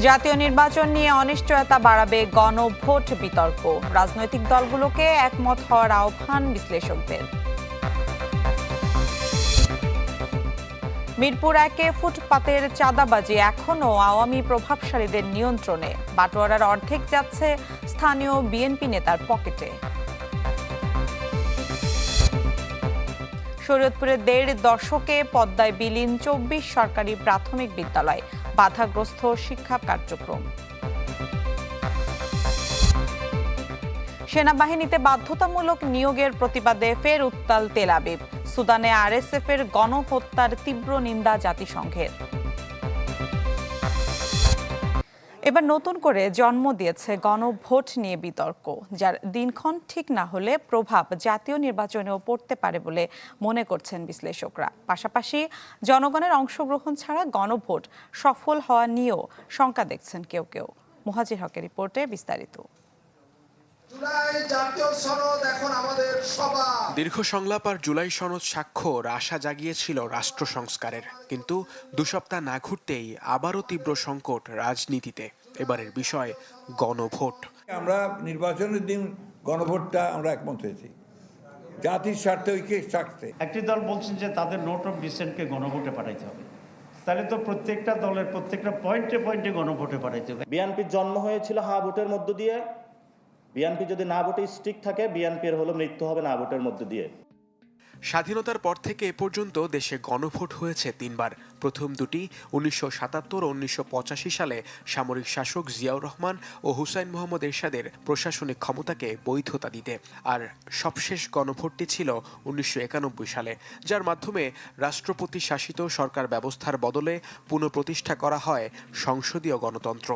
জাতীয় নির্বাচন নিয়ে অনিশ্চয়তা বাড়াবে গণভোট বিতর্ক। রাজনৈতিক দলগুলোকে একমত হওয়ার আহ্বান বিশ্লেষকদের। মিরপুর একে ফুটপাতের চাঁদাবাজি, এখনও আওয়ামী প্রভাবশালীদের নিয়ন্ত্রণে। বাটোয়ারার অর্ধেক যাচ্ছে স্থানীয় বিএনপি নেতার পকেটে। শরীয়তপুরে দেড় দশকে পদ্মায় বিলীন চব্বিশ সরকারি প্রাথমিক বিদ্যালয়। বাধাগ্রস্ত শিক্ষা কার্যক্রম। সেনাবাহিনীতে বাধ্যতামূলক নিয়োগের প্রতিবাদে ফের উত্তাল তেল আবিব। সুদানে আরএসএফ এর গণহত্যার তীব্র নিন্দা জাতিসংঘের। এবার নতুন করে জন্ম দিয়েছে গণভোট নিয়ে বিতর্ক, যার দিনক্ষণ ঠিক না হলে প্রভাব জাতীয় নির্বাচনেও পড়তে পারে বলে মনে করছেন বিশ্লেষকরা। পাশাপাশি জনগণের অংশগ্রহণ ছাড়া গণভোট সফল হওয়া নিয়েও শঙ্কা দেখছেন কেউ কেউ। মোহাজির হকের রিপোর্টে বিস্তারিত জুলাই জাতীয় সনদ এখন আমাদের সবার দীর্ঘ সংলাপ আর জুলাই সনদ স্বাক্ষর আশা জাগিয়েছিল রাষ্ট্র সংস্কারের। কিন্তু দু সপ্তাহ না ঘুরতেই আবারও তীব্র সংকট রাজনীতিতে। এবারের বিষয় গণভোট। আমরা নির্বাচনের দিন গণভোটটা আমরা একমত হয়েছি। জাতির স্বার্থে ঐক্যের স্বার্থে। একটি দল বলছেন যে তাদের নোট অফ ডিসেন্টকে গণভোটে পাঠাইতে হবে। তাহলে তো প্রত্যেকটা দলের প্রত্যেকটা পয়েন্টে পয়েন্টে গণভোটে পাঠাইতে হবে। বিএনপির জন্ম হয়েছিল হা ভোটের মধ্য দিয়ে। বিএনপি যদি না ভোটে স্টিক থাকে বিএনপির হলো মৃত্যু হবে না ভোটের মধ্য দিয়ে। স্বাধীনতার পর থেকে এ পর্যন্ত দেশে গণভোট হয়েছে তিনবার। প্রথম দুটি উনিশশো সাতাত্তর ও উনিশশো পঁচাশি সালে সামরিক শাসক জিয়াউর রহমান ও হুসাইন মোহাম্মদ এরশাদের প্রশাসনিক ক্ষমতাকে বৈধতা দিতে। আর সবশেষ গণভোটটি ছিল উনিশশো একানব্বই সালে, যার মাধ্যমে রাষ্ট্রপতি শাসিত সরকার ব্যবস্থার বদলে পুনঃপ্রতিষ্ঠা করা হয় সংসদীয় গণতন্ত্র।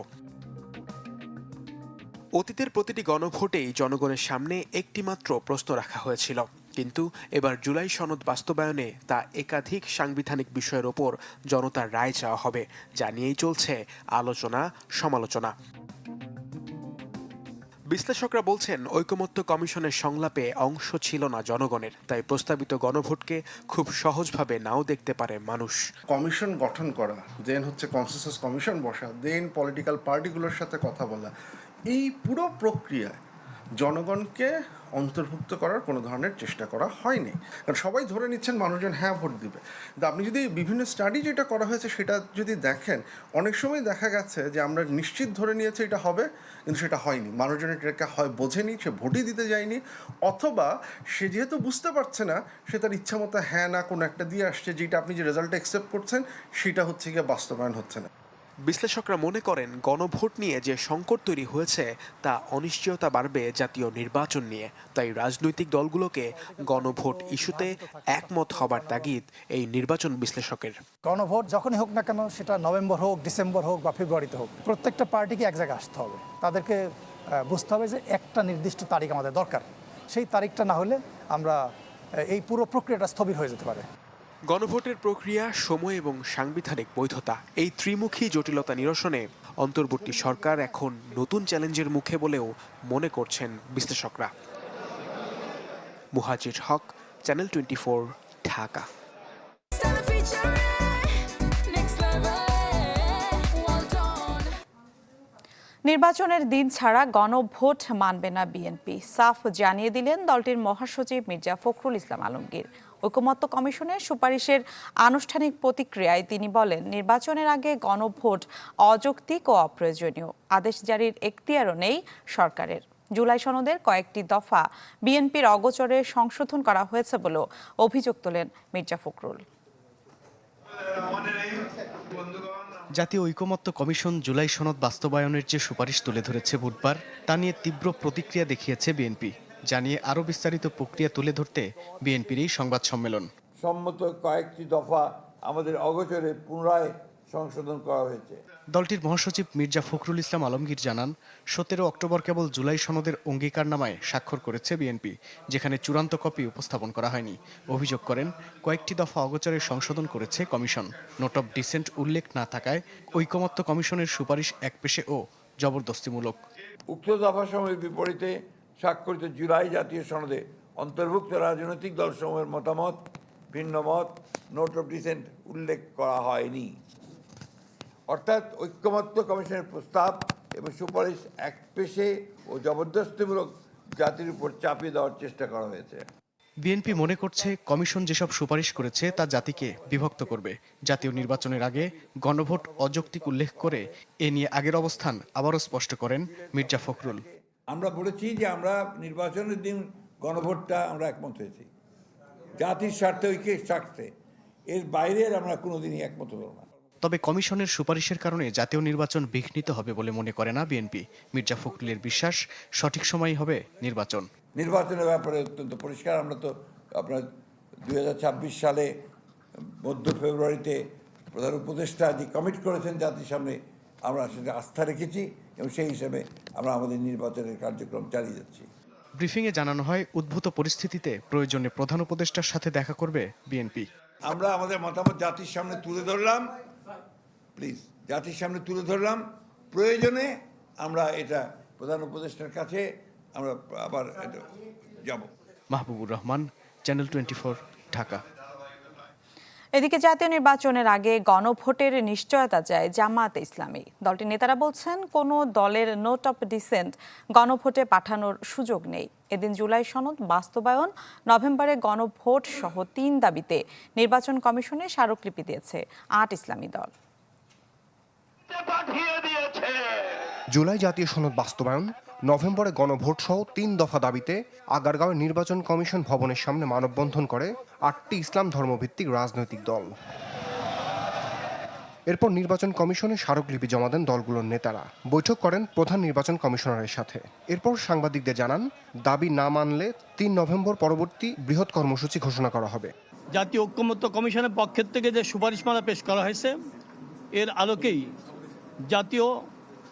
অতীতের প্রতিটি গণভোটেই জনগণের সামনে একটিমাত্র প্রশ্ন রাখা হয়েছিল। কিন্তু এবার জুলাই সনদ বাস্তবায়নে তা একাধিক সাংবিধানিক বিষয়ের ওপর জনতার রায় চাওয়া হবে, যা নিয়েই চলছে আলোচনা, সমালোচনা। বিশ্লেষকরা বলছেন, ঐকমত্য কমিশনের সংলাপে অংশ ছিল না জনগণের, তাই প্রস্তাবিত গণভোটকে খুব সহজভাবে নাও দেখতে পারে মানুষ। কমিশন গঠন করা, দেন হচ্ছে কনসেনসাস কমিশন বসা, দেন পলিটিক্যাল পার্টিগুলোর সাথে কথা বলা এই পুরো প্রক্রিয়ায় জনগণকে অন্তর্ভুক্ত করার কোনো ধরনের চেষ্টা করা হয়নি। কারণ সবাই ধরে নিচ্ছেন মানুষজন হ্যাঁ ভোট দিবে। কিন্তু আপনি যদি বিভিন্ন স্টাডি যেটা করা হয়েছে সেটা যদি দেখেন, অনেক সময় দেখা গেছে যে আমরা নিশ্চিত ধরে নিয়েছি এটা হবে, কিন্তু সেটা হয়নি। মানুষজন এটাকে হয় বোঝেনি, সে ভোটই দিতে যায়নি, অথবা সে যেহেতু বুঝতে পারছে না, সে তার ইচ্ছা মতো হ্যাঁ না কোনো একটা দিয়ে আসছে, যেটা আপনি যে রেজাল্ট অ্যাকসেপ্ট করছেন, সেটা হচ্ছে গিয়ে বাস্তবায়ন হচ্ছে না। বিশ্লেষকরা মনে করেন গণভোট নিয়ে যে সংকট তৈরি হয়েছে, তা অনিশ্চয়তা বাড়বে জাতীয় নির্বাচন নিয়ে। তাই রাজনৈতিক দলগুলোকে গণভোট ইস্যুতে একমত হবার তাগিদ এই নির্বাচন বিশ্লেষকের। গণভোট যখনই হোক না কেন, সেটা নভেম্বর হোক, ডিসেম্বর হোক বা ফেব্রুয়ারিতে হোক, প্রত্যেকটা পার্টিকে এক জায়গায় আসতে হবে। তাদেরকে বুঝতে হবে যে একটা নির্দিষ্ট তারিখ আমাদের দরকার। সেই তারিখটা না হলে আমরা এই পুরো প্রক্রিয়াটা স্থবির হয়ে যেতে পারে। গণভোটের প্রক্রিয়া, সময় এবং সাংবিধানিক বৈধতা এই ত্রিমুখী জটিলতা নিরসনে অন্তর্বর্তী সরকার এখন নতুন চ্যালেঞ্জের মুখে বলেও মনে করছেন বিশ্লেষকরা। Muhajir Haque, channel twenty Dhaka. নির্বাচনের দিন ছাড়া গণভোট মানবে না বিএনপি। সাফ জানিয়ে দিলেন দলটির মহাসচিব মির্জা ফখরুল ইসলাম আলমগীর। ঐকমত্য কমিশনের সুপারিশের আনুষ্ঠানিক প্রতিক্রিয়ায় তিনি বলেন, নির্বাচনের আগে গণভোট অযৌক্তিক ও অপ্রয়োজনীয়। আদেশ জারির এখতিয়ারও নেই সরকারের। জুলাই সনদের কয়েকটি দফা বিএনপির অগোচরে সংশোধন করা হয়েছে বলেও অভিযোগ তোলেন মির্জা ফখরুল। জাতীয় ঐকমত্য কমিশন জুলাই সনদ বাস্তবায়নের যে সুপারিশ তুলে ধরেছে বুধবার, তা নিয়ে তীব্র প্রতিক্রিয়া দেখিয়েছে বিএনপি। জানিয়ে আরও বিস্তারিত প্রক্রিয়া তুলে ধরতে বিএনপির এই সংবাদ সম্মেলন। সম্মত কয়েকটি দফা আমাদের অগোচরে পুনরায় সংশোধন করা হয়েছে। দলটির মহাসচিব মির্জা ফখরুল ইসলাম আলমগীর জানান সতেরো অক্টোবর কেবল জুলাই সনদের অঙ্গীকারনামায় স্বাক্ষর করেছে বিএনপি যেখানে চূড়ান্ত কপি উপস্থাপন করা হয়নি। অভিযোগ করেন কয়েকটি দফা অগোচরে সংশোধন করেছে কমিশন। নোট অব ডিসেন্ট উল্লেখ না থাকায় ঐকমত্য কমিশনের সুপারিশ একপেশে ও জবরদস্তিমূলক। উক্ত দফাসমূহের বিপরীতে স্বাক্ষরিত জুলাই জাতীয় সনদে অন্তর্ভুক্ত রাজনৈতিক দলসমূহের মতামত ভিন্ন মত নোট অফ ডিসেন্ট উল্লেখ করা হয়নি। অর্থাৎ ঐক্যমত্য কমিশনের প্রস্তাব এবং সুপারিশ এক পেশে ও জবরদস্তিমূলক জাতির উপর চাপিয়ে দেওয়ার চেষ্টা করা হয়েছে। বিএনপি মনে করছে কমিশন যেসব সুপারিশ করেছে তা জাতিকে বিভক্ত করবে। জাতীয় নির্বাচনের আগে গণভোট অযৌক্তিক উল্লেখ করে এ নিয়ে আগের অবস্থান আবারও স্পষ্ট করেন মির্জা ফখরুল। আমরা বলেছি যে আমরা নির্বাচনের দিন গণভোটটা আমরা একমত হয়েছি। জাতির স্বার্থে ঐক্যের স্বার্থে। এর বাইরের আমরা কোনোদিনই একমত হব না। তবে কমিশনের সুপারিশের কারণে জাতীয় নির্বাচন বিঘ্নিত হবে বলে মনে করে না বিএনপি। মির্জা ফখরুলের বিশ্বাস সঠিক সময়ই হবে নির্বাচন। নির্বাচনের ব্যাপারে অত্যন্ত পরিষ্কার। আমরা তো আপনার দুই হাজার ছাব্বিশ সালে মধ্য ফেব্রুয়ারিতে প্রধান উপদেষ্টা যে কমিট করেছেন জাতির সামনে আমরা সেটা আস্থা রেখেছি। এবং সেই হিসেবে আমরা আমাদের নির্বাচনের কার্যক্রম চালিয়ে যাচ্ছি। ব্রিফিংয়ে জানানো হয় উদ্ভূত পরিস্থিতিতে প্রয়োজনে প্রধান উপদেষ্টার সাথে দেখা করবে বিএনপি। আমরা আমাদের মতামত জাতির সামনে তুলে ধরলাম। প্লিজ জাতির সামনে তুলে ধরলাম। প্রয়োজনে আমরা এটা প্রধান উপদেষ্টার কাছে আমরা আবার যাব। Mahbubur Rahman channel twenty Dhaka. এদিকে জাতীয় নির্বাচনের আগে গণভোটের নিশ্চয়তা চায় জামাত ইসলামী। দলটির নেতারা বলছেন, কোনো দলের নোট অফ ডিসেন্ট গণভোটে পাঠানোর সুযোগ নেই। এদিন জুলাই সনদ বাস্তবায়ন, নভেম্বরে গণভোট সহ তিন দাবিতে নির্বাচন কমিশনে স্মারকলিপি দিয়েছে আট ইসলামী দল। জুলাই জাতীয় সনদ বাস্তবায়ন, নভেম্বরে গণভোট সহ তিন দফা দাবিতে আগারগাঁও নির্বাচন কমিশন ভবনের সামনে মানববন্ধন করে আটটি ইসলাম ধর্মভিত্তিক রাজনৈতিক দল। এরপর নির্বাচন কমিশনে স্মারকলিপি জমা দেন দলগুলোর নেতারা। বৈঠক করেন প্রধান নির্বাচন কমিশনারের সাথে। এরপর সাংবাদিকদের জানান, দাবি না মানলে তিন নভেম্বর পরবর্তী বৃহৎ কর্মসূচি ঘোষণা করা হবে। জাতীয় ঐক্যমত্য কমিশনের পক্ষের থেকে যে সুপারিশমালা পেশ করা হয়েছে, এর আলোকেই জাতীয়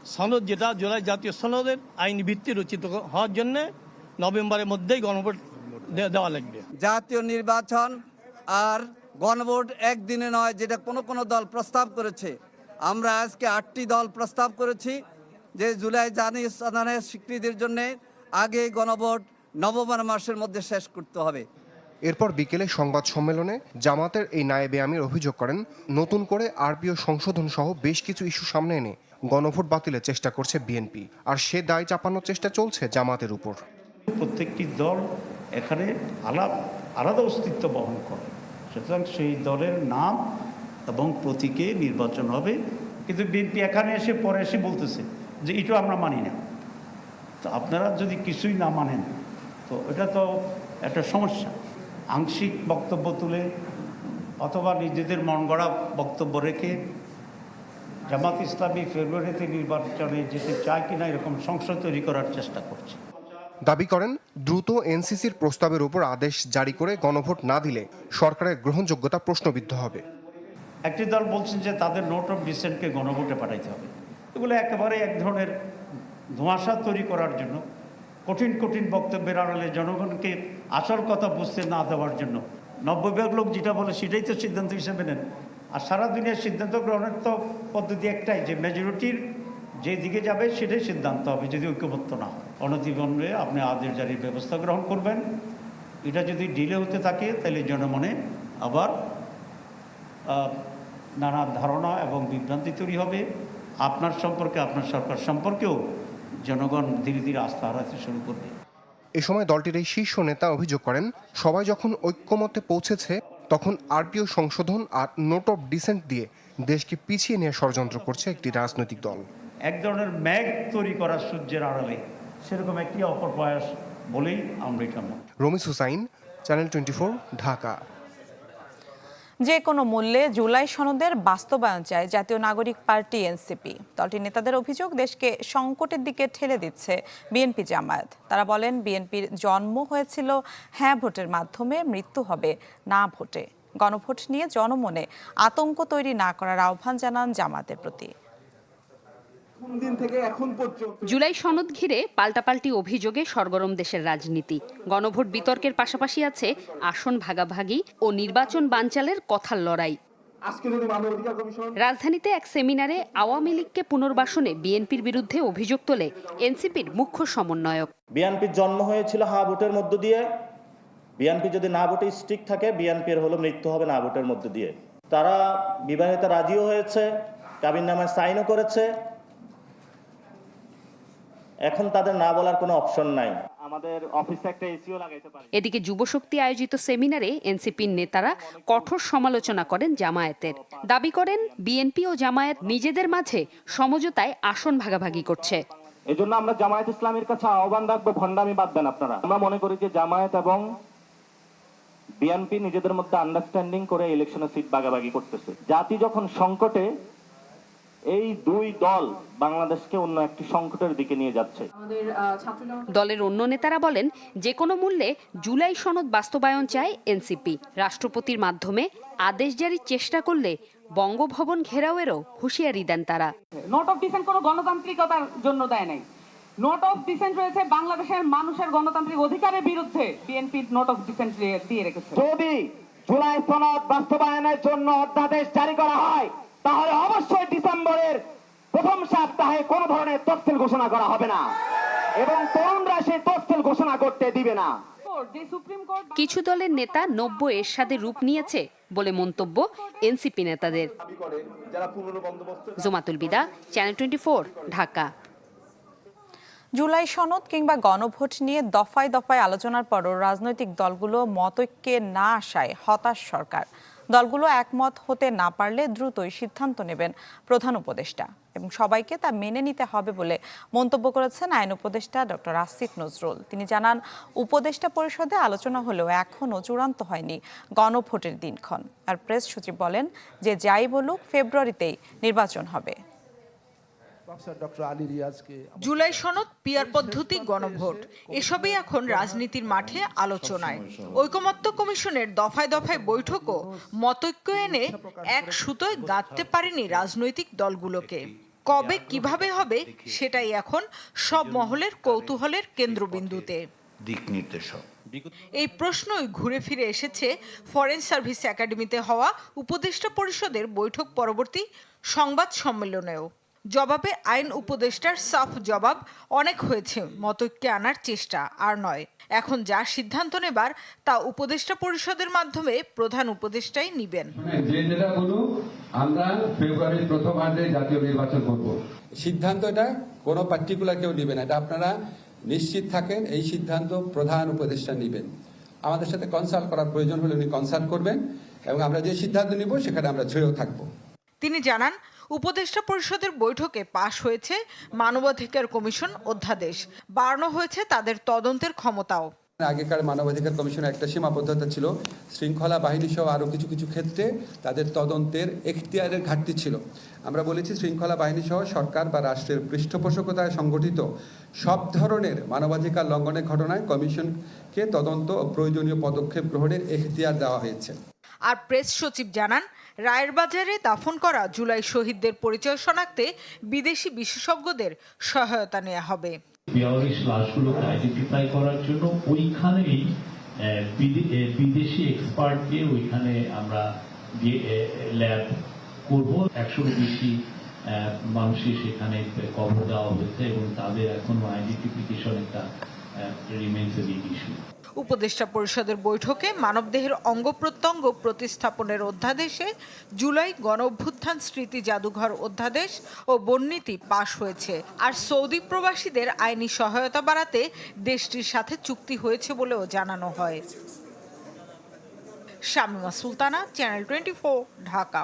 সনদ যেটা জুলাই জাতীয় সনদের আইন ভিত্তি রচিত হওয়ার জন্যে নভেম্বরের মধ্যেই গণভোট দে- দেওয়া লাগবে। জাতীয় নির্বাচন আর গণভোট একদিনে নয় যেটা কোনো কোনো দল প্রস্তাব করেছে। আমরা আজকে আটটি দল প্রস্তাব করেছি যে জুলাই জানি সাধারণের স্বীকৃতির জন্য আগে গণভোট নভেম্বর মাসের মধ্যে শেষ করতে হবে। এরপর বিকেলে সংবাদ সম্মেলনে জামাতের এই নায়েবে আমির অভিযোগ করেন নতুন করে আরপিও সংশোধন সহ বেশ কিছু ইস্যু সামনে এনে গণভোট বাতিলের চেষ্টা করছে বিএনপি। আর সে দায় চাপানোর চেষ্টা চলছে জামাতের উপর। প্রত্যেকটি দল এখানে আলাপ, আলাদা অস্তিত্ব বহন করে। সুতরাং সেই দলের নাম এবং প্রতীকে নির্বাচন হবে। কিন্তু বিএনপি এখানে এসে, পরে এসে বলতেছে যে এটা আমরা মানি না। তো আপনারা যদি কিছুই না মানেন, তো এটা তো একটা সমস্যা। আংশিক বক্তব্য তুলে অথবা নিজেদের মন গড়া বক্তব্য রেখে জামাত ইসলামী ফেব্রুয়ারিতে নির্বাচনে যেতে চায় কিনা এরকম সংসদ তৈরি করার চেষ্টা করছে। দাবি করেন দ্রুত এনসিসির প্রস্তাবের উপর আদেশ জারি করে গণভোট না দিলে সরকারের গ্রহণযোগ্যতা প্রশ্নবিদ্ধ হবে। একটি দল বলছেন যে তাদের নোট অফ ডিসেন্টকে গণভোটে পাঠাইতে হবে। এগুলো একেবারে এক ধরনের ধোঁয়াশা তৈরি করার জন্য কঠিন কঠিন বক্তব্যের আড়ালে জনগণকে আসল কথা বুঝতে না দেওয়ার জন্য। নব্বই ভাগ লোক যেটা বলে সেটাই তো সিদ্ধান্ত হিসেবে নেন। আর সারা দুনিয়ার সিদ্ধান্ত গ্রহণের তো পদ্ধতি একটাই, যে মেজরিটির যে দিকে যাবে সেটাই সিদ্ধান্ত হবে যদি ঐক্যবদ্ধ না হয়। অনতিবন্ধে আপনি আদেশ জারির ব্যবস্থা গ্রহণ করবেন। এটা যদি ডিলে হতে থাকে, তাহলে জনমনে আবার নানা ধারণা এবং বিভ্রান্তি তৈরি হবে। আপনার সম্পর্কে, আপনার সরকার সম্পর্কেও জনগণ ধীরে ধীরে আস্থা হারাতে শুরু করবে। এ সময় দলটির এই শীর্ষ নেতা অভিযোগ করেন, সবাই যখন ঐক্যমতে পৌঁছেছে তখন আরপিও সংশোধন আর নোট অফ ডিসেন্ট দিয়ে দেশকে পিছিয়ে নিয়ে ষড়যন্ত্র করছে একটি রাজনৈতিক দল। এক ধরনের ম্যাগ তৈরি করার সূর্যের আড়ালে সেরকম একটি অপর অপপ্রয়াস বলেই আমরা রমিস হুসাইন চ্যানেল টোয়েন্টি ঢাকা। যে কোনো মূল্যে জুলাই সনদের বাস্তবায়ন চায় জাতীয় নাগরিক পার্টি এনসিপি। দলটির নেতাদের অভিযোগ, দেশকে সংকটের দিকে ঠেলে দিচ্ছে বিএনপি জামায়াত। তারা বলেন, বিএনপির জন্ম হয়েছিল হ্যাঁ ভোটের মাধ্যমে, মৃত্যু হবে না ভোটে। গণভোট নিয়ে জনমনে আতঙ্ক তৈরি না করার আহ্বান জানান জামাতের প্রতি। জুলাই সনদ ঘিরে পাল্টাপাল্টি অভিযোগে সরগরম দেশের রাজনীতি। গণভোট বিতর্কের পাশাপাশি আছে আসন ভাগাভাগি ও নির্বাচন বানচালের কথার লড়াই। রাজধানীতে এক সেমিনারে আওয়ামী লীগকে পুনর্বাসনে বিএনপির বিরুদ্ধে অভিযোগ তোলে এনসিপির মুখ্য সমন্বয়ক। বিএনপির জন্ম হয়েছিল হা ভোটের মধ্য দিয়ে। বিএনপি যদি না ভোটে স্টিক থাকে বিএনপির হলো মৃত্যু হবে না ভোটের মধ্য দিয়ে। তারা বিবাহিত রাজিও হয়েছে কাবিন নামায় সাইনও করেছে। এখন তাদের না বলার কোনো অপশন নাই। আমাদের অফিসে একটা এসিও লাগাইতে পারে। এদিকে যুবশক্তি আয়োজিত সেমিনারে এনসিপির নেতারা কঠোর সমালোচনা করেন জামায়াতের। দাবি করেন বিএনপি ও জামায়াত নিজেদের মাঝে সমঝোতায় আসন ভাগাভাগি করছে। এই জন্য আমরা জামায়াত ইসলামের কাছে আহ্বান রাখব ভণ্ডামি বাদ দেন আপনারা। আমরা মনে করি যে জামায়াত এবং বিএনপি নিজেদের মধ্যে আন্ডারস্ট্যান্ডিং করে ইলেকশনে সিট ভাগাভাগি করতেছে। জাতি যখন সংকটে এই দুই দল বাংলাদেশকে অন্য একটি সংকটের দিকে নিয়ে যাচ্ছে। দলের অন্য নেতারা বলেন যে কোনো মূল্যে জুলাই সনদ বাস্তবায়ন চায় এনসিপি। রাষ্ট্রপতির মাধ্যমে আদেশ জারির চেষ্টা করলে বঙ্গভবন ঘেরাওয়েরও হুঁশিয়ারি দেন তারা। নোট অফ ডিসেন্ট কোনো গণতান্ত্রিকতার জন্য দেয় নাই। নোট অফ ডিসেন্ট রয়েছে বাংলাদেশের মানুষের গণতান্ত্রিক অধিকারের বিরুদ্ধে বিএনপি নোট অফ ডিসেন্ট দিয়ে রেখেছে। যদি জুলাই সনদ বাস্তবায়নের জন্য অধ্যাদেশ জারি করা হয় তাহলে অবশ্যই ডিসেম্বরের প্রথম সপ্তাহে কোন ধরনের তফসিল ঘোষণা করা হবে না। এবং তরুণরা সেই তফসিল ঘোষণা করতে দিবে না। যে সুপ্রিম কোর্ট কিছু দলের নেতা নব্য এরশাদে রূপ নিয়েছে বলে মন্তব্য এনসিপি নেতাদের। জোমাতুল বিদা চ্যানেল টোয়েন্টি ঢাকা। জুলাই সনদ কিংবা গণভোট নিয়ে দফায় দফায় আলোচনার পরও রাজনৈতিক দলগুলো মতৈক্যে না আসায় হতাশ সরকার। দলগুলো একমত হতে না পারলে দ্রুতই সিদ্ধান্ত নেবেন প্রধান উপদেষ্টা এবং সবাইকে তা মেনে নিতে হবে বলে মন্তব্য করেছেন আইন উপদেষ্টা ডক্টর আসিফ নজরুল। তিনি জানান, উপদেষ্টা পরিষদে আলোচনা হলেও এখনও চূড়ান্ত হয়নি গণভোটের দিনক্ষণ। আর প্রেস সচিব বলেন যে যাই বলুক, ফেব্রুয়ারিতেই নির্বাচন হবে। জুলাই সনদ পিয়ার পদ্ধতি গণভোট। এসবই এখন রাজনীতির মাঠে আলোচনায়। ঐকমত্য কমিশনের দফায় দফায় বৈঠকও মতৈক্য এনে এক সুতোয় গাঁথতে পারেনি রাজনৈতিক দলগুলোকে। কবে কীভাবে হবে সেটাই এখন সব মহলের কৌতূহলের কেন্দ্রবিন্দুতে। দিক নির্দেশক। এই প্রশ্নই ঘুরে ফিরে এসেছে ফরেন সার্ভিস একাডেমিতে হওয়া উপদেষ্টা পরিষদের বৈঠক পরবর্তী সংবাদ সম্মেলনেও। জবাবে আইন উপদেষ্টার সাফ জবাব অনেক হয়েছে মতৈক্যে আনার চেষ্টা আর নয়। এখন যা সিদ্ধান্ত নেবার তা উপদেষ্টা পরিষদের মাধ্যমে প্রধান উপদেষ্টাই নিবেন। বলুক আমরা ফেব্রুয়ারির প্রথমার্ধে জাতীয় নির্বাচন করব। সিদ্ধান্তটা কোনো পার্টিকুলার কেউ নেবে না এটা আপনারা নিশ্চিত থাকেন এই সিদ্ধান্ত প্রধান উপদেষ্টা নেবেন। আমাদের সাথে কনসাল্ট করার প্রয়োজন হলে উনি কনসাল্ট করবেন এবং আমরা যে সিদ্ধান্ত নিব সেখানে আমরা ঝেড়েও থাকব। তিনি জানান উপদেষ্টা পরিষদের বৈঠকে পাশ হয়েছে মানবাধিকার কমিশন অধ্যাদেশ। বাড়ানো হয়েছে তাদের তদন্তের ক্ষমতাও। আগেকার মানবাধিকার কমিশনের একটা সীমাবদ্ধতা ছিল। শৃঙ্খলা বাহিনী সহ আরও কিছু কিছু ক্ষেত্রে তাদের তদন্তের এখতিয়ারের ঘাটতি ছিল। আমরা বলেছি শৃঙ্খলা বাহিনী সহ সরকার বা রাষ্ট্রের পৃষ্ঠপোষকতায় সংগঠিত সব ধরনের মানবাধিকার লঙ্ঘনের ঘটনায় কমিশনকে তদন্ত ও প্রয়োজনীয় পদক্ষেপ গ্রহণের এখতিয়ার দেওয়া হয়েছে। আর প্রেস সচিব জানান রায়ের বাজারে দাফন করা জুলাই শহীদদের পরিচয় শনাক্তে বিদেশি বিশেষজ্ঞদের সহায়তা নেওয়া হবে। বেয়াল্লিশ লাশগুলোকে আইডেন্টিফাই করার জন্য ওইখানেই বিদেশি এক্সপার্ট দিয়ে ওইখানে আমরা ল্যাব করব। বেশি মানুষের সেখানে কবর দেওয়া হয়েছে এবং তাদের এখনও আইডেন্টিফিকেশন একটা রিমেন্স ইস্যু উপদেষ্টা পরিষদের বৈঠকে মানবদেহের অঙ্গ প্রত্যঙ্গ প্রতিস্থাপনের অধ্যাদেশে জুলাই গণ অভ্যুত্থান স্মৃতি জাদুঘর অধ্যাদেশ ও বর্ণিতি পাশ হয়েছে। আর সৌদি প্রবাসীদের আইনি সহায়তা বাড়াতে দেশটির সাথে চুক্তি হয়েছে বলেও জানানো হয়। Shamima Sultana channel twenty Dhaka.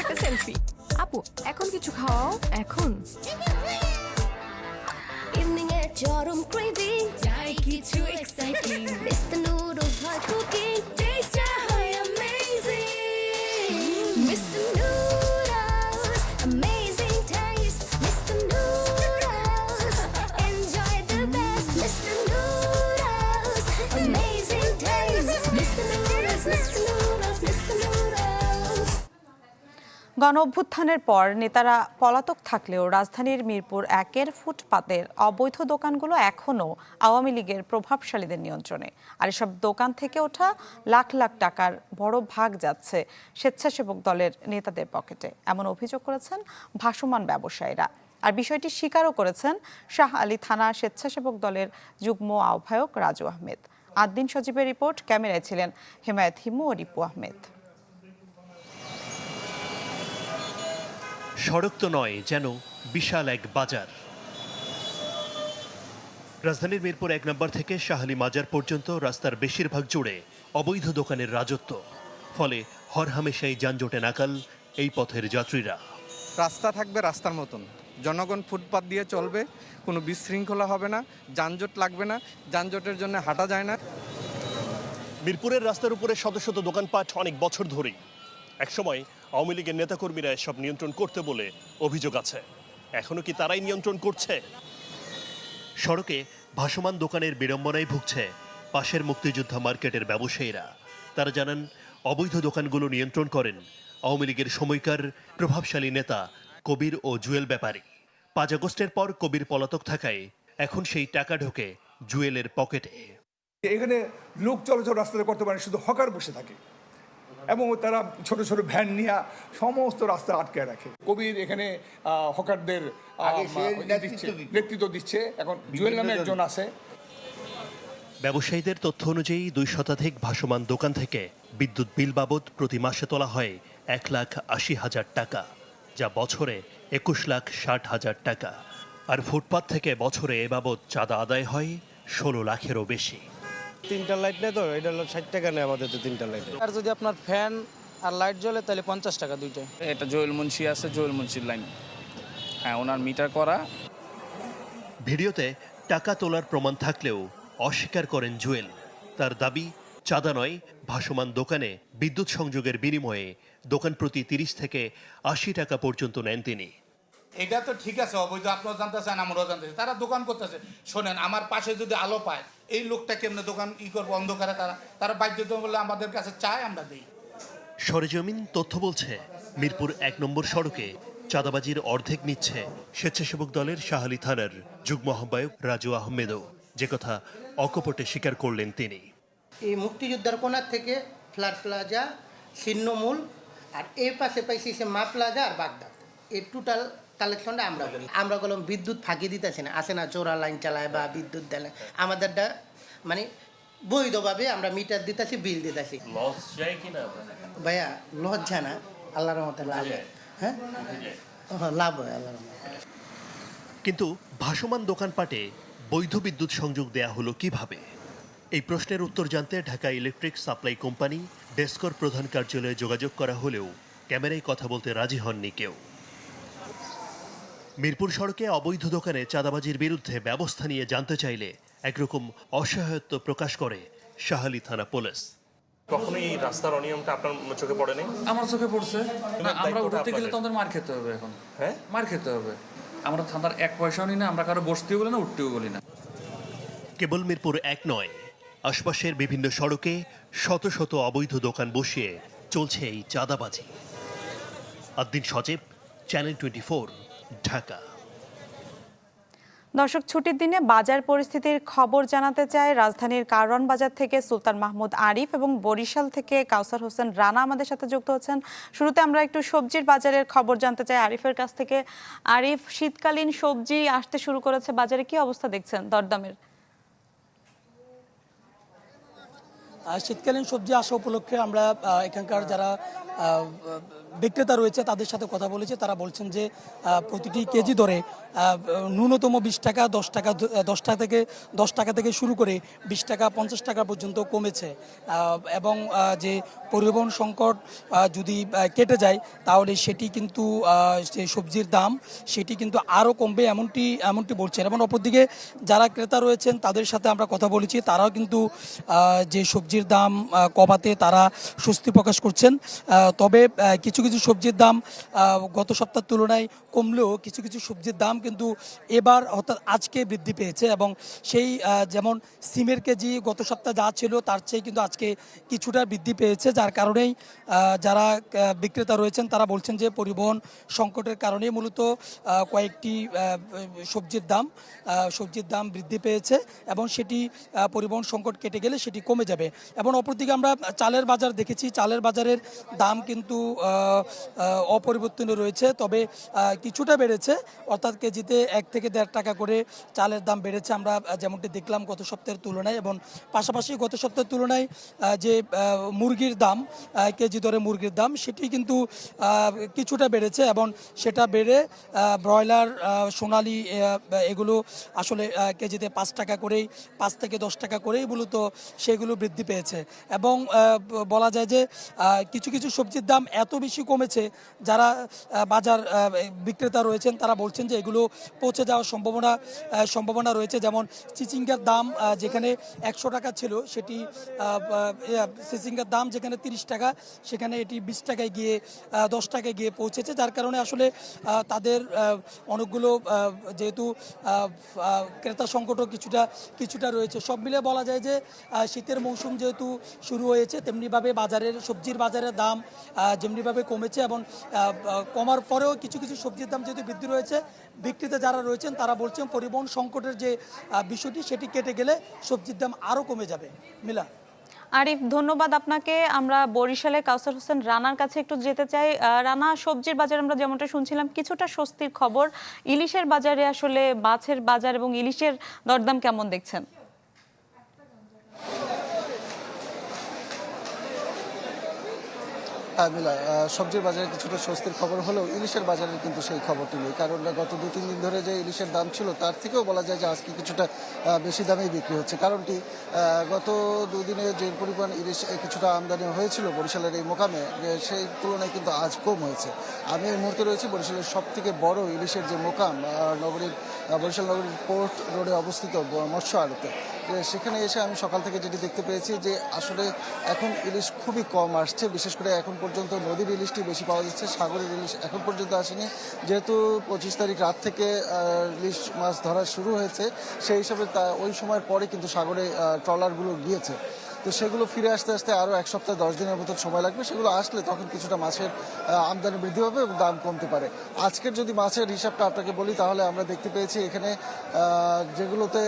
একটা সেলফি আপু এখন কিছু খাওয়াও এখন। ইভিনিং এর চরম ক্রেভিং চাই কিছু এক্সাইটিং মিস্টার গণ অভ্যুত্থানের পর নেতারা পলাতক থাকলেও রাজধানীর মিরপুর একের ফুটপাতের অবৈধ দোকানগুলো এখনও আওয়ামী লীগের প্রভাবশালীদের নিয়ন্ত্রণে। আর এসব দোকান থেকে ওঠা লাখ লাখ টাকার বড় ভাগ যাচ্ছে স্বেচ্ছাসেবক দলের নেতাদের পকেটে। এমন অভিযোগ করেছেন ভাসমান ব্যবসায়ীরা। আর বিষয়টি স্বীকারও করেছেন শাহ আলী থানা স্বেচ্ছাসেবক দলের যুগ্ম আহ্বায়ক রাজু আহমেদ। আদ্দিন সজীবের রিপোর্ট, ক্যামেরায় ছিলেন হেমায়ত হিমু ও রিপু আহমেদ। সড়ক তো নয় যেন বিশাল এক বাজার। রাজধানীর মিরপুর এক নম্বর থেকে শাহালি মাজার পর্যন্ত রাস্তার বেশিরভাগ জুড়ে অবৈধ দোকানের রাজত্ব। ফলে হরহামেশাই যানজটে নাকাল এই পথের যাত্রীরা। রাস্তা থাকবে রাস্তার মতন। জনগণ ফুটপাত দিয়ে চলবে কোনো বিশৃঙ্খলা হবে না যানজট লাগবে না যানজটের জন্য হাঁটা যায় না। মিরপুরের রাস্তার উপরে শত শত দোকানপাট অনেক বছর ধরেই। একসময় আওয়ামী লীগের নেতাকর্মীরা এসব নিয়ন্ত্রণ করতে বলে অভিযোগ আছে। এখনও কি তারাই নিয়ন্ত্রণ করছে? সড়কে ভাসমান দোকানের বিড়ম্বনায় ভুগছে পাশের মুক্তিযোদ্ধা মার্কেটের ব্যবসায়ীরা। তারা জানান অবৈধ দোকানগুলো নিয়ন্ত্রণ করেন আওয়ামী লীগের সময়কার প্রভাবশালী নেতা কবির ও জুয়েল ব্যাপারী। পাঁচ আগস্টের পর কবির পলাতক থাকায় এখন সেই টাকা ঢোকে জুয়েলের পকেটে। এখানে লোক চলাচল রাস্তাতে করতে পারে শুধু হকার বসে থাকে। এবং তারা ছোট ছোট ভ্যান নিয়ে সমস্ত রাস্তা আটকে রাখে। কবির এখানে হকারদের নেতৃত্ব দিচ্ছে এখন জুয়েল নামে একজন আছে। ব্যবসায়ীদের তথ্য অনুযায়ী দুই শতাধিক ভাসমান দোকান থেকে বিদ্যুৎ বিল বাবদ প্রতি মাসে তোলা হয় এক লাখ আশি হাজার টাকা যা বছরে একুশ লাখ ষাট হাজার টাকা। আর ফুটপাত থেকে বছরে এ বাবদ চাঁদা আদায় হয় ষোলো লাখেরও বেশি। তিনটা লাইট নেই তো এটা হলো ষাট টাকা নেই আমাদের তো তিনটা লাইট আর যদি আপনার ফ্যান আর লাইট জ্বলে তাহলে পঞ্চাশ টাকা দুইটাই এটা জোয়েল মুন্সি আছে জোয়েল মুন্সির লাইন হ্যাঁ ওনার মিটার করা। ভিডিওতে টাকা তোলার প্রমাণ থাকলেও অস্বীকার করেন জুয়েল। তার দাবি চাঁদা নয় ভাসমান দোকানে বিদ্যুৎ সংযোগের বিনিময়ে দোকান প্রতি তিরিশ থেকে আশি টাকা পর্যন্ত নেন তিনি। এটা তো ঠিক আছে অবৈধ আপনারা জানতেছেন আমরাও জানতেছি তারা দোকান করতেছে। শোনেন আমার পাশে যদি আলো পায় এই লোকটা কেমনে দোকান ই করব অন্ধকারে তারা তারা বাধ্যতামূলক আমাদের কাছে চায় আমরা দিই। সরেজমিন তথ্য বলছে মিরপুর এক নম্বর সড়কে চাঁদাবাজির অর্ধেক নিচ্ছে স্বেচ্ছাসেবক দলের শাহালি থানার যুগ্ম আহ্বায়ক রাজু আহমেদও। যে কথা অকপটে স্বীকার করলেন তিনি। এই মুক্তিযোদ্ধার কোনার থেকে ফ্ল্যাট প্লাজা ছিন্নমূল আর এর পাশে পাইছি সে মা প্লাজা আর বাগদাদ। এই টোটাল কালেকশনটা আমরা করি আমরা বললাম বিদ্যুৎ ফাঁকি দিতেছি না আসে না চোরা লাইন চালায় বা বিদ্যুৎ দেয় না। আমাদেরটা মানে বৈধভাবে আমরা মিটার দিতেছি বিল দিতেছি। লস যায় কি না ভাইয়া লজ্জা না আল্লাহর মতো লাভ হয়। লাভ হয় আল্লাহর রহমতে। কিন্তু ভাসমান দোকানপাটে বৈধ বিদ্যুৎ সংযোগ দেয়া হলো কীভাবে? এই প্রশ্নের উত্তর জানতে ঢাকা ইলেকট্রিক সাপ্লাই কোম্পানি ডেস্কর প্রধান কার্যালয়ে যোগাযোগ করা হলেও ক্যামেরায় কথা বলতে রাজি হননি কেউ। মিরপুর সড়কে অবৈধ দোকানে চাঁদাবাজির বিরুদ্ধে ব্যবস্থা নিয়ে জানতে চাইলে একরকম অসহায়ত্ব প্রকাশ করে শাহালি থানা পুলিশ। কখনো এই রাস্তার অনিয়মটা আপনার চোখে পড়েনি আমার চোখে পড়ছে। না আমরা উঠতে গেলে তো আমাদের মার খেতে হবে এখন। হ্যাঁ? মার খেতে হবে। আমরা থানার এক পয়সাও নিই না আমরা কারও বসতেও বলি না উঠতেও বলি না। কেবল মিরপুর এক নয় আশপাশের বিভিন্ন সড়কে শত শত অবৈধ দোকান বসিয়ে চলছে এই চাঁদাবাজি। Addin Sajib channel twenty Dhaka. দর্শক ছুটির দিনে বাজার পরিস্থিতির খবর জানাতে চায় রাজধানীর কারওয়ান বাজার থেকে সুলতান মাহমুদ আরিফ এবং বরিশাল থেকে কাউসার হোসেন রানা আমাদের সাথে যুক্ত হচ্ছেন। শুরুতে আমরা একটু সবজির বাজারের খবর জানতে চাই আরিফের কাছ থেকে। আরিফ শীতকালীন সবজি আসতে শুরু করেছে বাজারে কি অবস্থা দেখছেন দরদামের? শীতকালীন সবজি আসা উপলক্ষে আমরা এখানকার যারা বিক্রেতা রয়েছে, তাদের সাথে কথা বলেছে। তারা বলছেন যে প্রতিটি কেজি দরে ন্যূনতম বিশ টাকা, দশ টাকা দশ টাকা থেকে, দশ টাকা থেকে শুরু করে বিশ টাকা, পঞ্চাশ টাকা পর্যন্ত কমেছে। এবং যে পরিবহন সংকট যদি কেটে যায়, তাহলে সেটি কিন্তু যে সবজির দাম, সেটি কিন্তু আরও কমবে এমনটি এমনটি বলছেন। এবং অপরদিকে যারা ক্রেতা রয়েছেন, তাদের সাথে আমরা কথা বলেছি, তারাও কিন্তু যে সবজির দাম কমাতে তারা স্বস্তি প্রকাশ করছেন। তবে কিছু কিছু সবজির দাম গত সপ্তাহের তুলনায় কমলেও কিছু কিছু সবজির দাম কিন্তু এবার অর্থাৎ আজকে বৃদ্ধি পেয়েছে এবং সেই যেমন সিমের কেজি গত সপ্তাহে যা ছিল তার চেয়ে কিন্তু আজকে কিছুটা বৃদ্ধি পেয়েছে। যার কারণেই যারা বিক্রেতা রয়েছেন তারা বলছেন যে পরিবহন সংকটের কারণে মূলত কয়েকটি সবজির দাম সবজির দাম বৃদ্ধি পেয়েছে এবং সেটি পরিবহন সংকট কেটে গেলে সেটি কমে যাবে। এবং অপরদিকে আমরা চালের বাজার দেখেছি। চালের বাজারের দাম দাম কিন্তু অপরিবর্তনীয় রয়েছে। তবে কিছুটা বেড়েছে। অর্থাৎ কেজিতে এক থেকে দেড় টাকা করে চালের দাম বেড়েছে। আমরা যেমনটি দেখলাম গত সপ্তাহের তুলনায় এবং পাশাপাশি গত সপ্তাহের তুলনায় যে মুরগির দাম কেজি দরে মুরগির দাম, সেটি কিন্তু কিছুটা বেড়েছে এবং সেটা বেড়ে ব্রয়লার সোনালি এগুলো আসলে কেজিতে পাঁচ টাকা করেই, পাঁচ থেকে দশ টাকা করেই মূলত সেগুলো বৃদ্ধি পেয়েছে। এবং বলা যায় যে কিছু কিছু সবজির দাম এত বেশি কমেছে, যারা বাজার বিক্রেতা রয়েছেন, তারা বলছেন যে এগুলো পচে যাওয়ার সম্ভাবনা সম্ভাবনা রয়েছে। যেমন চিচিঙ্গার দাম যেখানে একশো টাকা ছিল, সেটি চিচিঙ্গার দাম যেখানে তিরিশ টাকা, সেখানে এটি বিশ টাকায় গিয়ে দশ টাকায় গিয়ে পৌঁছেছে। যার কারণে আসলে তাদের অনেকগুলো যেহেতু ক্রেতা সংকটও কিছুটা কিছুটা রয়েছে। সব মিলে বলা যায় যে শীতের মৌসুম যেহেতু শুরু হয়েছে, তেমনিভাবে বাজারের, সবজির বাজারের দাম যেমনিভাবে কমেছে এবং কমার পরেও কিছু কিছু সবজির দাম যেহেতু বৃদ্ধি রয়েছে, বিক্রিতে যারা রয়েছেন তারা বলছেন পরিবহন সংকটের যে বিষয়টি সেটি কেটে গেলে সবজির দাম আরও কমে যাবে। মিলা। আরিফ, ধন্যবাদ আপনাকে। আমরা বরিশালে কাউসার হোসেন রানার কাছে একটু যেতে চাই। রানা, সবজির বাজার আমরা যেমনটা শুনছিলাম, কিছুটা স্বস্তির খবর। ইলিশের বাজারে আসলে মাছের বাজার এবং ইলিশের দরদাম কেমন দেখছেন? মিলা সবজির বাজারে কিছুটা স্বস্তির খবর হলেও ইলিশের বাজারে কিন্তু সেই খবরটি নেই। কারণ গত দু তিন দিন ধরে যে ইলিশের দাম ছিল, তার থেকেও বলা যায় যে আজকে কিছুটা বেশি দামেই বিক্রি হচ্ছে। কারণটি গত দুদিনে যে পরিমাণ ইলিশ কিছুটা আমদানি হয়েছিল বরিশালের এই মোকামে সেই তুলনায় কিন্তু আজ কম হয়েছে। আমি এই মুহূর্তে রয়েছি বরিশালের সব থেকে বড় ইলিশের যে মোকাম নগরীর বরিশাল নগরীর পোর্ট রোডে অবস্থিত মৎস্য আড়তে। সেখানে এসে আমি সকাল থেকে যেটি দেখতে পেয়েছি যে আসলে এখন ইলিশ খুবই কম আসছে। বিশেষ করে এখন পর্যন্ত নদীর ইলিশটি বেশি পাওয়া যাচ্ছে, সাগরের ইলিশ এখন পর্যন্ত আসেনি। যেহেতু পঁচিশ তারিখ রাত থেকে ইলিশ মাছ ধরা শুরু হয়েছে, সেই হিসাবে তা ওই সময়ের পরে কিন্তু সাগরে ট্রলারগুলো গিয়েছে। তো সেগুলো ফিরে আসতে আসতে আরও এক সপ্তাহ, দশ দিনের মতো সময় লাগবে। সেগুলো আসলে তখন কিছুটা মাছের আমদানি বৃদ্ধি পাবে এবং দাম কমতে পারে। আজকের যদি মাছের হিসাবটা আপনাকে বলি, তাহলে আমরা দেখতে পেয়েছি এখানে যেগুলোতে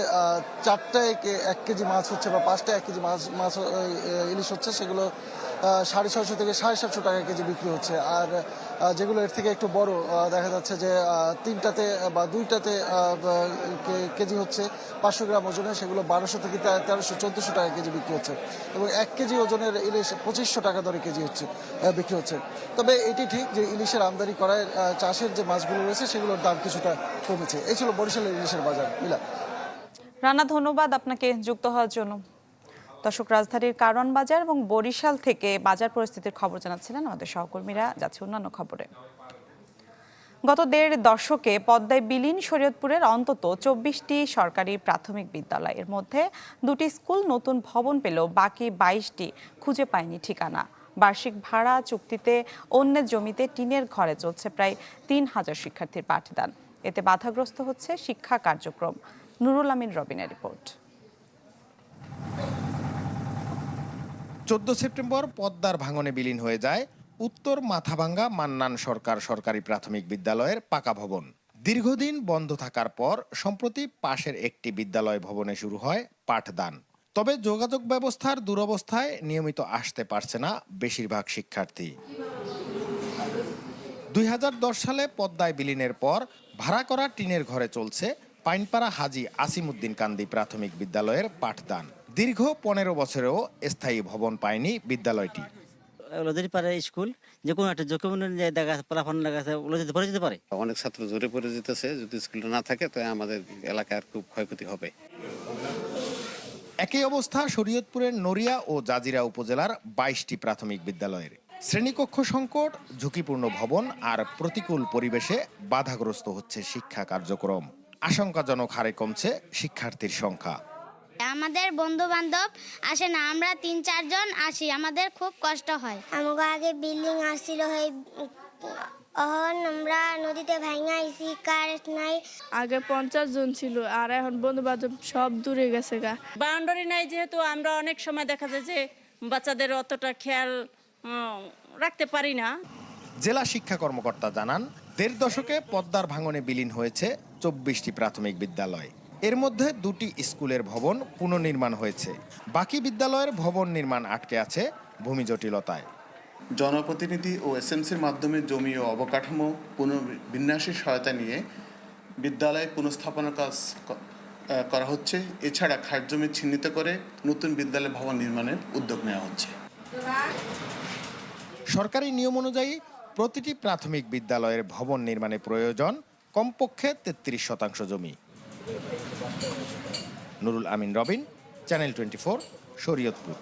চারটায় এক কেজি মাছ হচ্ছে বা পাঁচটায় এক কেজি মাছ মাছ ইলিশ হচ্ছে, সেগুলো সাড়ে ছয়শো থেকে সাড়ে সাতশো টাকা কেজি বিক্রি হচ্ছে। আর যেগুলো এর থেকে একটু বড় দেখা যাচ্ছে যে তিনটাতে বা দুইটাতে কেজি হচ্ছে পাঁচশো গ্রাম ওজনে, সেগুলো বারোশো থেকে তেরোশো, চোদ্দোশো টাকা কেজি বিক্রি হচ্ছে। এবং এক কেজি ওজনের ইলিশ পঁচিশশো টাকা দরে কেজি হচ্ছে বিক্রি হচ্ছে। তবে এটি ঠিক যে ইলিশের আমদানি করায় চাষের যে মাছগুলো রয়েছে, সেগুলোর দাম কিছুটা কমেছে। এই ছিল বরিশালের ইলিশের বাজার। মিলা রানা, ধন্যবাদ আপনাকে যুক্ত হওয়ার জন্য। দর্শক রাজধানীর কারণ বাজার এবং বরিশাল থেকে বাজার পরিস্থিতির খবর জানাচ্ছিলেন আমাদের সহকর্মীরা। যাচ্ছে অন্যান্য খবরে। গত দেড় দশকে পদ্মায় বিলীন শরীয়তপুরের অন্তত চব্বিশটি সরকারি প্রাথমিক বিদ্যালয়। এর মধ্যে দুটি স্কুল নতুন ভবন পেলেও বাকি বাইশটি খুঁজে পায়নি ঠিকানা। বার্ষিক ভাড়া চুক্তিতে অন্যের জমিতে টিনের ঘরে চলছে প্রায় তিন হাজার শিক্ষার্থীর পাঠদান। এতে বাধাগ্রস্ত হচ্ছে শিক্ষা কার্যক্রম। নুরুল আমিন রবিনের রিপোর্ট। চোদ্দ সেপ্টেম্বর পদ্মার ভাঙনে বিলীন হয়ে যায় উত্তর মাথাভাঙ্গা মান্নান সরকার সরকারি প্রাথমিক বিদ্যালয়ের পাকা ভবন। দীর্ঘদিন বন্ধ থাকার পর সম্প্রতি পাশের একটি বিদ্যালয় ভবনে শুরু হয় পাঠদান। তবে যোগাযোগ ব্যবস্থার দুরবস্থায় নিয়মিত আসতে পারছে না বেশিরভাগ শিক্ষার্থী। দুই হাজার দশ সালে পদ্মায় বিলীনের পর ভাড়া করা টিনের ঘরে চলছে পাইনপাড়া হাজি আসিমুদ্দিন কান্দি প্রাথমিক বিদ্যালয়ের পাঠদান। দীর্ঘ পনেরো বছরেও স্থায়ী ভবন পায়নি বিদ্যালয়টি। নদীর পারে স্কুল যে কোনো একটা যোগ্য দেখা পলাফন দেখা আছে ওগুলো পড়ে যেতে পারে। অনেক ছাত্র জোরে পড়ে যেতেছে যদি স্কুলটা না থাকে তো আমাদের এলাকার খুব ক্ষয়ক্ষতি হবে। একই অবস্থা শরীয়তপুরের নড়িয়া ও জাজিরা উপজেলার বাইশটি প্রাথমিক বিদ্যালয়ের। শ্রেণীকক্ষ সংকট ঝুঁকিপূর্ণ ভবন আর প্রতিকূল পরিবেশে বাধাগ্রস্ত হচ্ছে শিক্ষা কার্যক্রম। আশঙ্কাজনক হারে কমছে শিক্ষার্থীর সংখ্যা। আমাদের বন্ধু বান্ধব আসে না আমরা তিন চারজন আসি আমাদের খুব কষ্ট হয়। আমাকে আগে বিল্ডিং আসছিল হয়ে আমরা নদীতে ভাঙা আইছি কারেন্ট নাই। আগে পঞ্চাশ জন ছিল আর এখন বন্ধু বান্ধব সব দূরে গেছে গা। বাউন্ডারি নাই যেহেতু আমরা অনেক সময় দেখা যায় যে বাচ্চাদের অতটা খেয়াল রাখতে পারি না। জেলা শিক্ষা কর্মকর্তা জানান দেড় দশকে পদ্মার ভাঙনে বিলীন হয়েছে চব্বিশটি প্রাথমিক বিদ্যালয়। এর মধ্যে দুটি স্কুলের ভবন পুনর্নির্মাণ হয়েছে। বাকি বিদ্যালয়ের ভবন নির্মাণ আটকে আছে ভূমি জটিলতায়। জনপ্রতিনিধি ও এসএমসির মাধ্যমে জমি ও অবকাঠামো পুনর্বিন্যাসের সহায়তা নিয়ে বিদ্যালয় পুনঃস্থাপনার কাজ করা হচ্ছে। এছাড়া খাট জমি চিহ্নিত করে নতুন বিদ্যালয় ভবন নির্মাণের উদ্যোগ নেওয়া হচ্ছে। সরকারি নিয়ম অনুযায়ী প্রতিটি প্রাথমিক বিদ্যালয়ের ভবন নির্মাণে প্রয়োজন কমপক্ষে তেত্রিশ শতাংশ জমি। Nurul Amin Robin channel twenty four Shariatpur.